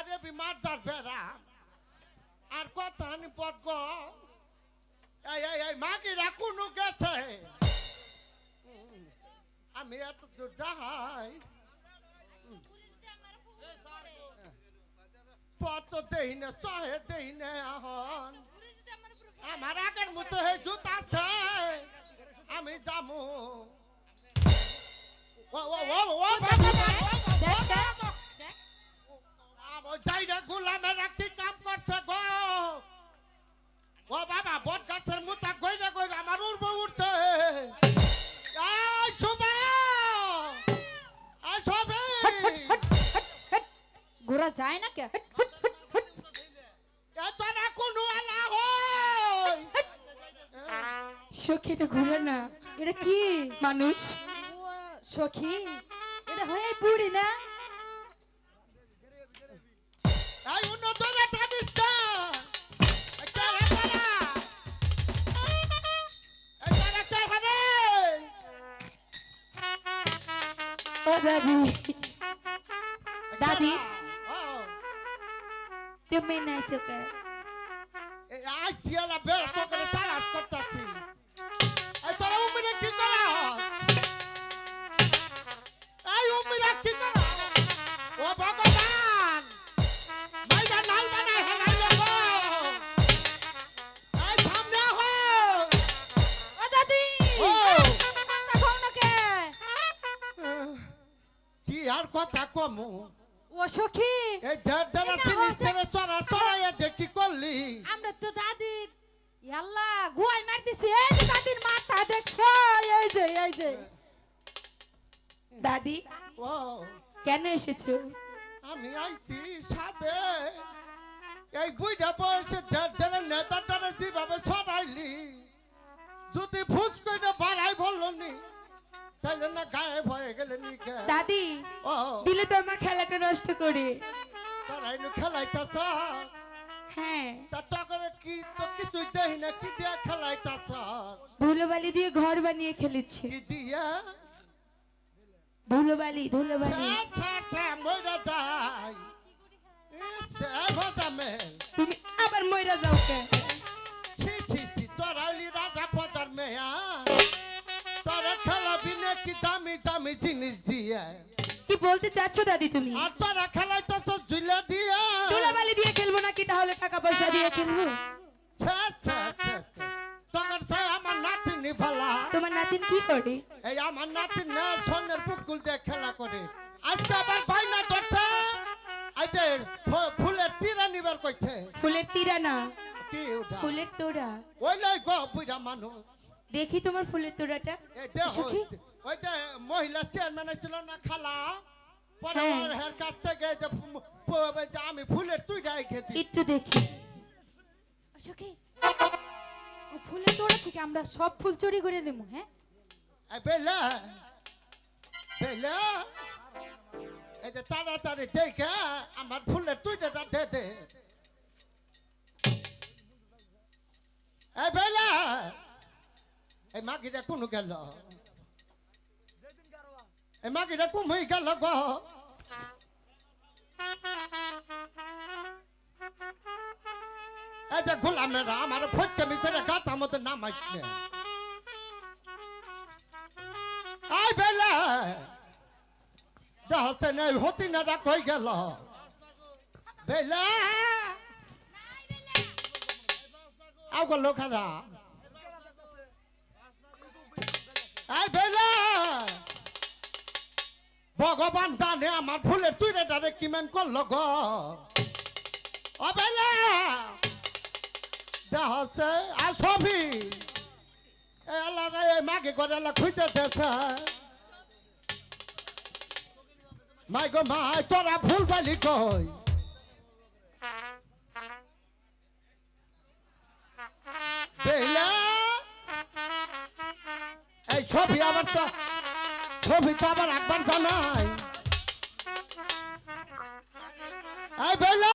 আরে বিমার যার ভেড়া আর কথা নি পদ গ। এই এই মাগি রাখুনু গেছে? আমি এত দূর যাই। পদ তো না, চহে দেই না যায় না কে? তোরা কোনো আলা হই সখী এটা ঘুরে না। এটা কি? মানুষ। সখী? এটা হয় বুড়ি না? উন্নত দাদি। দাদি? তুমি না সকে এই আইসিয়ালা বের তো করে তালাশ করতেছি এই তোরা উমিরা কি করা এই উমিরা কি করা ও ভগবান মাইরা নাল বানাই হেলাই লোগো এই সামনে হো ও দাদি ও মাথা না কে কি আর কথা কমু ও সখী এই জিনিস ছেড়ে চড়া চড়াইয়া যে কি করলি? আমরা তো দাদির গুয়াই মার দিছি। এই যে দাদির মাথা দেখছ? এই যে এই যে। দাদি ও কেন এসেছ? আমি আইছি সাথে এই বুইটা বয়সে ঢের ঢেরে নেতাটারে যেভাবে ছড়াইলি যদি ফুস করে বাড়াই বলল না দাদি ও। দিলে তো আমার খেলাটা নষ্ট করে। খেলাইতাছ? হ্যাঁ। তা তখন কি তো কিছুই দেই না কি দিয়া খেলাইতাছ? ধুলোবালি দিয়ে ঘর বানিয়ে খেলেছে। কি দিয়া? ধুলোবালি ধুলোবালি। আচ্ছা আচ্ছা মইরা যাই। তুমি আবার মইরা যাও কে? ছি ছি ছি তোরাইলি রাজা পদার মেয়া। তোরা খেলাবি কি দামি দামি জিনিস দিয়ে? কি বলতে চাচ্ছ দাদি তুমি? আর তোরা খেলাইতেছ ঝুলা দিয়া। ধুলোবালি দিয়ে খেলব নাকি? তাহলে টাকা পয়সা দিয়ে খেলব। তখন সে আমার নাতিনি ভালা। তোমার নাতিন কি করে? এই আমার নাতিন না স্বর্ণের পুকুল দিয়ে খেলা করে। আজকে আবার ভাই না ধরছে আইতে ফুলের তীরা নিবার কইছে। ফুলের তীরা না। কি ওটা ফুলের তোড়া। ওই লাই গো বুড়া মানুষ। দেখি তোমার ফুলের তোড়াটা। এই দেহ সখী? ওই যে মহিলা চেয়ারম্যান ছিল না খালা? পরে হ্যাঁ। হের কাছ থেকে যে আমি ফুলের তুই যাই খেতে। একটু দেখি। ও ফুলের তোড়া থেকে আমরা সব ফুল চুরি করে নেব হ্যাঁ? বেলা বেলা এই যে তাড়াতাড়ি দেখে আমার ফুলের তুই যেটা দে দে। এই মাগিটা কোন গেল? এই মাগিটা কুমই গেল গো? এই যে গোলামেরা আমার ফটকামি করে গাতা মতো নাম আসছে। আই বেলা দেহসে নেই হতি না ডাক হয়ে গেল। বেলা আও গেল আই বেলা। ভগবান জানে আমার ফুলের তুই রে ডারে কিমান করল গো। মাগে করে এলা মাই গো মাই, তোরা ভুল বালি কই? এই ছবি আবার তো ছবি তো আবার একবার জানাই। এই বেলা